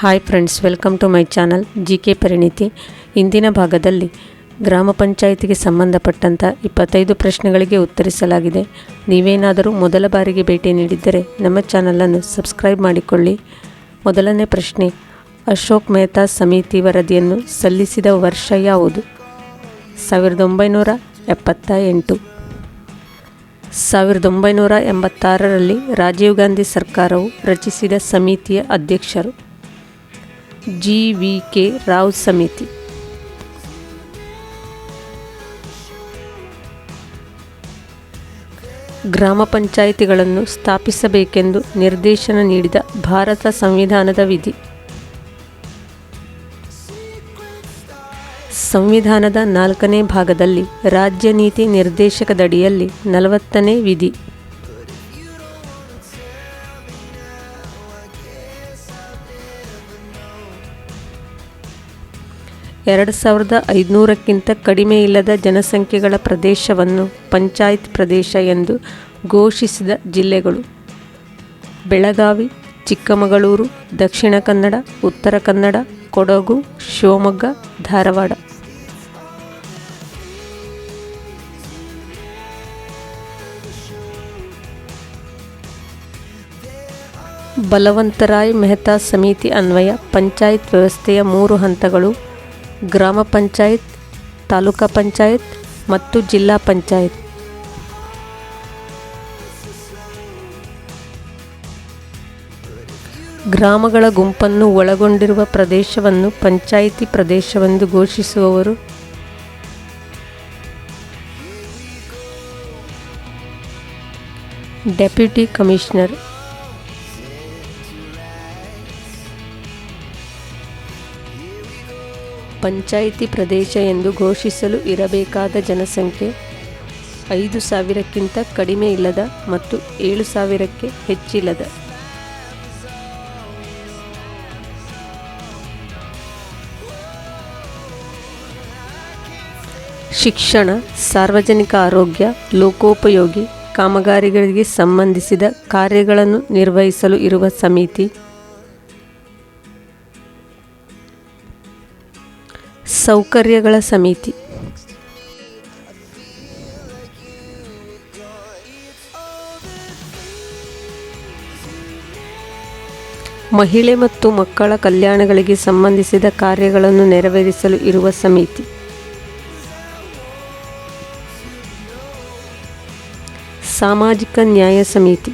Hi friends welcome to my channel G K Parinithi ಇಂದಿನ ಭಾಗದಲ್ಲಿ ಗ್ರಾಮ ಪಂಚಾಯಿತಿಗೆ ಸಂಬಂಧಪಟ್ಟಂಥ ಇಪ್ಪತ್ತೈದು ಪ್ರಶ್ನೆಗಳಿಗೆ ಉತ್ತರಿಸಲಾಗಿದೆ. ನೀವೇನಾದರೂ ಮೊದಲ ಬಾರಿಗೆ ಭೇಟಿ ನೀಡಿದ್ದರೆ ನಮ್ಮ ಚಾನಲನ್ನು ಸಬ್ಸ್ಕ್ರೈಬ್ ಮಾಡಿಕೊಳ್ಳಿ. ಮೊದಲನೇ ಪ್ರಶ್ನೆ, ಅಶೋಕ್ ಮೆಹ್ತಾ ಸಮಿತಿ ವರದಿಯನ್ನು ಸಲ್ಲಿಸಿದ ವರ್ಷ ಯಾವುದು? ಸಾವಿರದ ಒಂಬೈನೂರ ಎಪ್ಪತ್ತ ಎಂಟು. ಸಾವಿರದ ಒಂಬೈನೂರ ಎಂಬತ್ತಾರರಲ್ಲಿ ರಾಜೀವ್ ಗಾಂಧಿ ಸರ್ಕಾರವು ರಚಿಸಿದ ಸಮಿತಿಯ ಅಧ್ಯಕ್ಷರು ಜಿ ವಿ ಕೆ ರಾವ್ ಸಮಿತಿ. ಗ್ರಾಮ ಪಂಚಾಯಿತಿಗಳನ್ನು ಸ್ಥಾಪಿಸಬೇಕೆಂದು ನಿರ್ದೇಶನ ನೀಡಿದ ಭಾರತ ಸಂವಿಧಾನದ ವಿಧಿ. ಸಂವಿಧಾನದ ನಾಲ್ಕನೇ ಭಾಗದಲ್ಲಿ ರಾಜ್ಯ ನೀತಿ ನಿರ್ದೇಶಕದಡಿಯಲ್ಲಿ ನಲವತ್ತನೇ ವಿಧಿ. ಎರಡು ಸಾವಿರದ ಐದುನೂರಕ್ಕಿಂತ ಕಡಿಮೆ ಇಲ್ಲದ ಜನಸಂಖ್ಯೆಗಳ ಪ್ರದೇಶವನ್ನು ಪಂಚಾಯತ್ ಪ್ರದೇಶ ಎಂದು ಘೋಷಿಸಿದ ಜಿಲ್ಲೆಗಳು ಬೆಳಗಾವಿ, ಚಿಕ್ಕಮಗಳೂರು, ದಕ್ಷಿಣ ಕನ್ನಡ, ಉತ್ತರ ಕನ್ನಡ, ಕೊಡಗು, ಶಿವಮೊಗ್ಗ, ಧಾರವಾಡ. ಬಲವಂತರಾಯ್ ಮೆಹ್ತಾ ಸಮಿತಿ ಅನ್ವಯ, ಪಂಚಾಯತ್ ವ್ಯವಸ್ಥೆಯ ಮೂರು ಹಂತಗಳು ಗ್ರಾಮ ಪಂಚಾಯತ್, ತಾಲೂಕಾ ಪಂಚಾಯತ್ ಮತ್ತು ಜಿಲ್ಲಾ ಪಂಚಾಯತ್. ಗ್ರಾಮಗಳ ಗುಂಪನ್ನು ಒಳಗೊಂಡಿರುವ ಪ್ರದೇಶವನ್ನು ಪಂಚಾಯಿತಿ ಪ್ರದೇಶವೆಂದು ಘೋಷಿಸುವವರು ಡೆಪ್ಯೂಟಿ ಕಮಿಷನರ್. ಪಂಚಾಯಿತಿ ಪ್ರದೇಶ ಎಂದು ಘೋಷಿಸಲು ಇರಬೇಕಾದ ಜನಸಂಖ್ಯೆ ಐದು ಸಾವಿರಕ್ಕಿಂತ ಕಡಿಮೆ ಇಲ್ಲದ ಮತ್ತು ಏಳು ಸಾವಿರಕ್ಕೆ ಹೆಚ್ಚಿಲ್ಲದ. ಶಿಕ್ಷಣ, ಸಾರ್ವಜನಿಕ ಆರೋಗ್ಯ, ಲೋಕೋಪಯೋಗಿ, ಕಾಮಗಾರಿಗಳಿಗೆ ಸಂಬಂಧಿಸಿದ ಕಾರ್ಯಗಳನ್ನು ನಿರ್ವಹಿಸಲು ಇರುವ ಸಮಿತಿ ಸೌಕರ್ಯಗಳ ಸಮಿತಿ. ಮಹಿಳೆ ಮತ್ತು ಮಕ್ಕಳ ಕಲ್ಯಾಣಗಳಿಗೆ ಸಂಬಂಧಿಸಿದ ಕಾರ್ಯಗಳನ್ನು ನೆರವೇರಿಸಲು ಇರುವ ಸಮಿತಿ. ಸಾಮಾಜಿಕ ನ್ಯಾಯ ಸಮಿತಿ.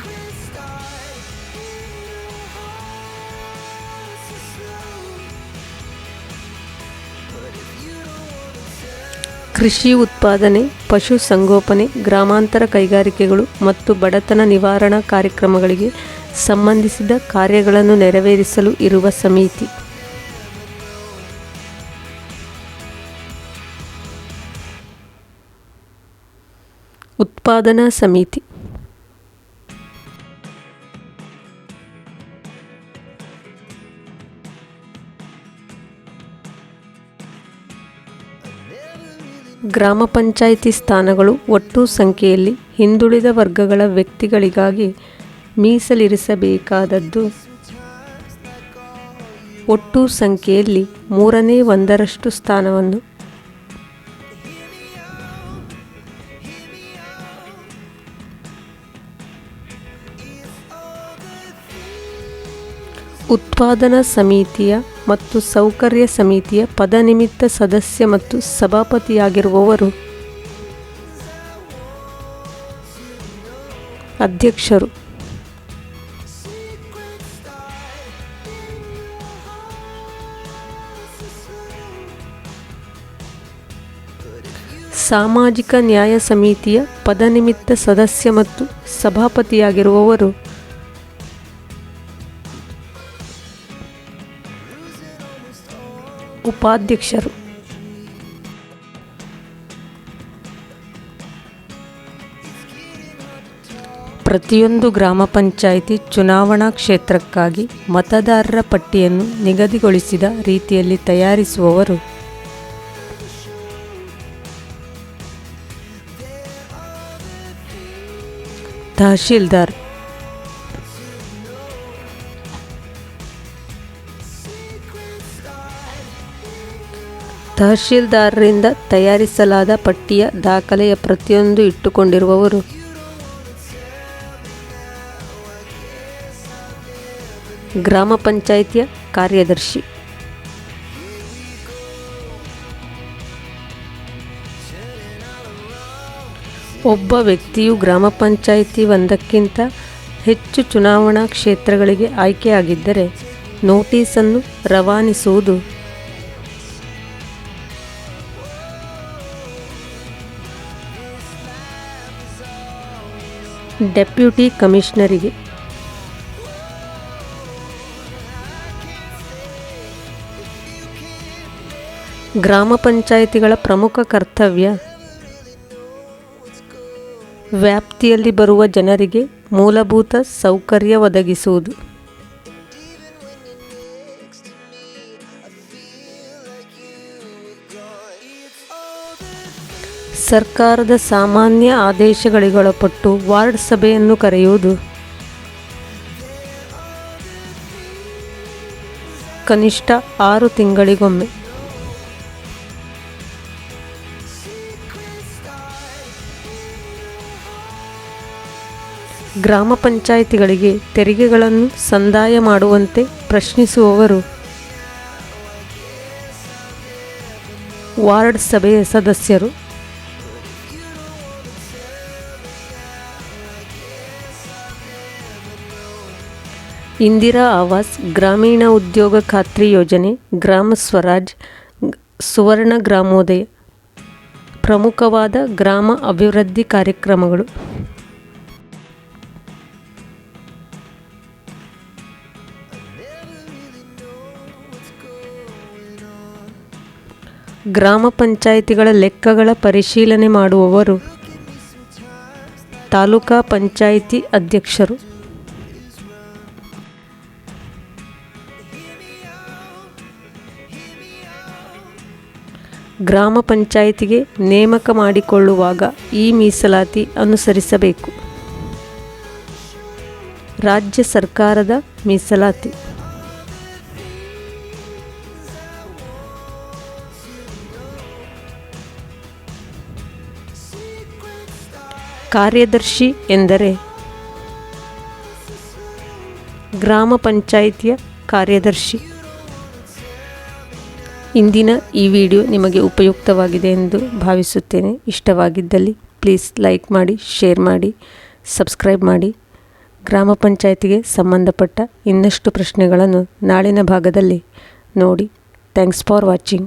ಕೃಷಿ ಉತ್ಪಾದನೆ, ಪಶು ಸಂಗೋಪನೆ, ಗ್ರಾಮಾಂತರ ಕೈಗಾರಿಕೆಗಳು ಮತ್ತು ಬಡತನ ನಿವಾರಣಾ ಕಾರ್ಯಕ್ರಮಗಳಿಗೆ ಸಂಬಂಧಿಸಿದ ಕಾರ್ಯಗಳನ್ನು ನೆರವೇರಿಸಲು ಇರುವ ಸಮಿತಿ. ಉತ್ಪಾದನಾ ಸಮಿತಿ. ಗ್ರಾಮ ಪಂಚಾಯಿತಿ ಸ್ಥಾನಗಳು ಒಟ್ಟು ಸಂಖ್ಯೆಯಲ್ಲಿ ಹಿಂದುಳಿದ ವರ್ಗಗಳ ವ್ಯಕ್ತಿಗಳಿಗಾಗಿ ಮೀಸಲಿರಿಸಬೇಕಾದದ್ದು. ಒಟ್ಟು ಸಂಖ್ಯೆಯಲ್ಲಿ ಮೂರನೇ ಒಂದರಷ್ಟು ಸ್ಥಾನವನ್ನು ಉತ್ಪಾದನಾ ಸಮಿತಿಯ ಮತ್ತು ಸೌಕರ್ಯ ಸಮಿತಿಯ ಪದನಿಮಿತ್ತ ಸದಸ್ಯ ಮತ್ತು ಸಭಾಪತಿಯಾಗಿರುವವರು ಅಧ್ಯಕ್ಷರು. ಸಾಮಾಜಿಕ ನ್ಯಾಯ ಸಮಿತಿಯ ಪದನಿಮಿತ್ತ ಸದಸ್ಯ ಮತ್ತು ಸಭಾಪತಿಯಾಗಿರುವವರು ಉಪಾಧ್ಯಕ್ಷರು. ಪ್ರತಿಯೊಂದು ಗ್ರಾಮ ಪಂಚಾಯಿತಿ ಚುನಾವಣಾ ಕ್ಷೇತ್ರಕ್ಕಾಗಿ ಮತದಾರರ ಪಟ್ಟಿಯನ್ನು ನಿಗದಿಗೊಳಿಸಿದ ರೀತಿಯಲ್ಲಿ ತಯಾರಿಸುವವರು. ತಹಶೀಲ್ದಾರ್ ತಹಶೀಲ್ದಾರರಿಂದ ತಯಾರಿಸಲಾದ ಪಟ್ಟಿಯ ದಾಖಲೆಯ ಪ್ರತಿಯೊಂದು ಇಟ್ಟುಕೊಂಡಿರುವವರು. ಗ್ರಾಮ ಪಂಚಾಯಿತಿಯ ಕಾರ್ಯದರ್ಶಿ. ಒಬ್ಬ ವ್ಯಕ್ತಿಯು ಗ್ರಾಮ ಪಂಚಾಯಿತಿ ಒಂದಕ್ಕಿಂತ ಹೆಚ್ಚು ಚುನಾವಣಾ ಕ್ಷೇತ್ರಗಳಿಗೆ ಆಯ್ಕೆಯಾಗಿದ್ದರೆ ನೋಟಿಸನ್ನು ರವಾನಿಸುವುದು ಡೆಪ್ಯೂಟಿ ಕಮಿಷನರಿಗೆ. ಗ್ರಾಮ ಪಂಚಾಯಿತಿಗಳ ಪ್ರಮುಖ ಕರ್ತವ್ಯ ವ್ಯಾಪ್ತಿಯಲ್ಲಿ ಬರುವ ಜನರಿಗೆ ಮೂಲಭೂತ ಸೌಕರ್ಯ ಒದಗಿಸುವುದು. ಸರ್ಕಾರದ ಸಾಮಾನ್ಯ ಆದೇಶಗಳಿಗೊಳಪಟ್ಟು ವಾರ್ಡ್ ಸಭೆಯನ್ನು ಕರೆಯುವುದು. ಕನಿಷ್ಠ ಆರು ತಿಂಗಳಿಗೊಮ್ಮೆ. ಗ್ರಾಮ ಪಂಚಾಯಿತಿಗಳಿಗೆ ತೆರಿಗೆಗಳನ್ನು ಸಂದಾಯ ಮಾಡುವಂತೆ ಪ್ರಶ್ನಿಸುವವರು. ವಾರ್ಡ್ ಸಭೆಯ ಸದಸ್ಯರು. ಇಂದಿರಾ ಆವಾಸ್ ಗ್ರಾಮೀಣ ಉದ್ಯೋಗ ಖಾತ್ರಿ ಯೋಜನೆ, ಗ್ರಾಮ ಸ್ವರಾಜ್, ಸುವರ್ಣ ಗ್ರಾಮೋದಯ, ಪ್ರಮುಖವಾದ ಗ್ರಾಮ ಅಭಿವೃದ್ಧಿ ಕಾರ್ಯಕ್ರಮಗಳು. ಗ್ರಾಮ ಪಂಚಾಯಿತಿಗಳ ಲೆಕ್ಕಗಳ ಪರಿಶೀಲನೆ ಮಾಡುವವರು, ತಾಲೂಕಾ ಪಂಚಾಯಿತಿ ಅಧ್ಯಕ್ಷರು. ಗ್ರಾಮ ಪಂಚಾಯಿತಿಗೆ ನೇಮಕ ಮಾಡಿಕೊಳ್ಳುವಾಗ ಈ ಮೀಸಲಾತಿ ಅನುಸರಿಸಬೇಕು. ರಾಜ್ಯ ಸರ್ಕಾರದ ಮೀಸಲಾತಿ. ಕಾರ್ಯದರ್ಶಿ ಎಂದರೆ ಗ್ರಾಮ ಪಂಚಾಯಿತಿಯ ಕಾರ್ಯದರ್ಶಿ. ಇಂದಿನ ಈ ವಿಡಿಯೋ ನಿಮಗೆ ಉಪಯುಕ್ತವಾಗಿದೆ ಎಂದು ಭಾವಿಸುತ್ತೇನೆ. ಇಷ್ಟವಾಗಿದ್ದಲ್ಲಿ ಪ್ಲೀಸ್ ಲೈಕ್ ಮಾಡಿ ಶೇರ್ ಮಾಡಿ ಸಬ್ಸ್ಕ್ರೈಬ್ ಮಾಡಿ. ಗ್ರಾಮ ಪಂಚಾಯತಿಗೆ ಸಂಬಂಧಪಟ್ಟ ಇನ್ನಷ್ಟು ಪ್ರಶ್ನೆಗಳನ್ನು ನಾಳಿನ ಭಾಗದಲ್ಲಿ ನೋಡಿ. Thanks for watching